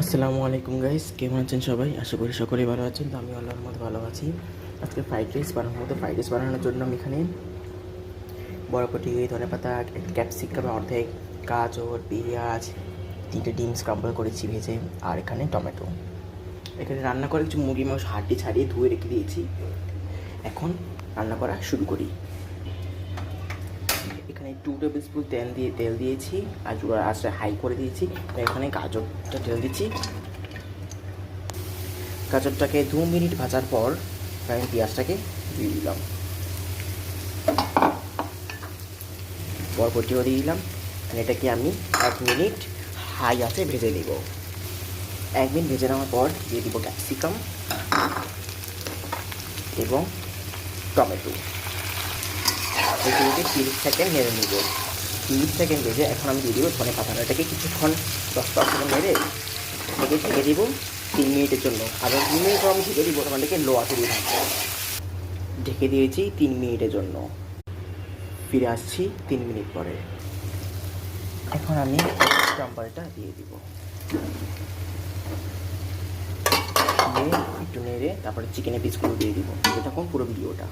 আসসালামু আলাইকুম গাইস কেমন আছেন সবাই? আশা করি সকলেই ভালো আছেন। তো আমি আল্লাহর মধ্যে ভালো আছি। আজকে ফ্রাইড রাইস বানানোর মতো ফ্রাইড রাইস বানানোর জন্য আমি এখানে বরপটি ধনে পাতা ক্যাপসিকাম অর্ধেক গাজর, পেঁয়াজ, তিনটে ডিম স্ক্রাম্বল করেছি ভেজে, আর এখানে টমেটো। এখানে রান্না করে কিছু মুরগি মাংস হাড্ডি ছাড়িয়ে ধুয়ে রেখে দিয়েছি। এখন রান্না করা শুরু করি। এখানে টু টেবিল স্পুন তেল দিয়ে, তেল দিয়েছি, আর জোড়া আঁচটা হাই করে দিয়েছি। তো এখানে গাজরটা তেল দিচ্ছি। গাজরটাকে দু মিনিট ভাজার পর আমি পেঁয়াজটাকে দিয়ে দিলাম। বরবটিও দিয়ে দিলাম। এটাকে আমি এক মিনিট হাই আছে ভেজে নেব। এক মিনিট ভেজে নেওয়ার পর দিয়ে দিব ক্যাপসিকাম এবং টমেটো। এগুলোকে তিরিশ সেকেন্ড নেড়ে নেব। তিরিশ সেকেন্ড ভেজে এখন আমি দিয়ে দিব ধনে পাতাটা এটাকে কিছুক্ষণ দশ দশ সেকেন্ড নেড়ে এটাকে ঢেকে দিব তিন মিনিটের জন্য। আর তিন মিনিট পর আমি ঢেকে দিব এটাকে লো আছে দিয়ে থাকব ঢেকে দিয়েছি তিন মিনিটের জন্য। ফিরে আসছি তিন মিনিট পরে। এখন আমি চাম্পারটা দিয়ে দিব। একটু নেড়ে তারপরে চিকেনের পিসগুলো দিয়ে দিব। দেখতে থাকুন পুরো ভিডিওটা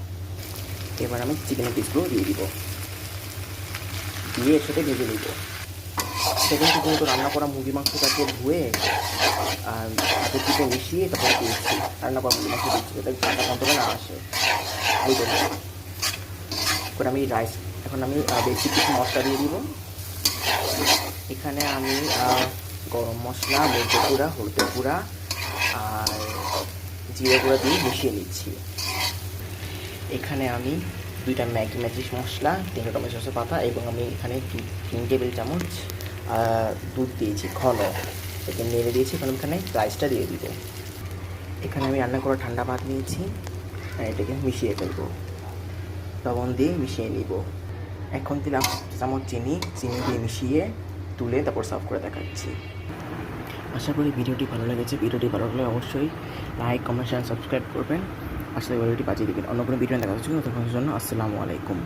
এবার আমি চিকেনের পিসগুলো দিয়ে দিব। দিয়ে সাথে ভেজে নিব। সেখানে কিন্তু রান্না করা মুরগি মাংসটাকে ধুয়ে আর সবজিতে মিশিয়ে তারপরে দিয়েছি রান্না করা মুরগি মাংস দিচ্ছি যাতে ঠান্ডা কন্ট্রোলে না আসে। ওই এখন আমি রাইস এখন আমি বেশি কিছু মশলা দিয়ে দিব। এখানে আমি গরম মশলা মরিচ গুঁড়া, হলুদের গুঁড়া আর জিরে গুঁড়া দিয়ে মিশিয়ে নিচ্ছি। এখানে আমি দুইটা ম্যাগি ম্যাজিক মশলা তিনটা টমেটো সসের পাতা এবং আমি এখানে তিন টেবিল চামচ দুধ দিয়েছি, ঘন। এটাকে নেড়ে দিয়েছি, এখন এখানে রাইসটা দিয়ে দিব। এখানে আমি রান্না করা ঠান্ডা ভাত নিয়েছি। আর এটাকে মিশিয়ে ফেলব। লবণ দিয়ে মিশিয়ে নিব। এখন দিলাম চামচ চিনি চিনি দিয়ে মিশিয়ে তুলে তারপর সার্ভ করে দেখাচ্ছি। আশা করি ভিডিওটি ভালো লেগেছে। ভিডিওটি ভালো লাগলে অবশ্যই লাইক কমেন্ট শেয়ার সাবস্ক্রাইব করবেন। আসলে ভিডিওটি বাজিয়ে দেবেন অন্য কোনো ভিডিও দেখা হচ্ছে তখন জন্য আসসালামু আলাইকুম।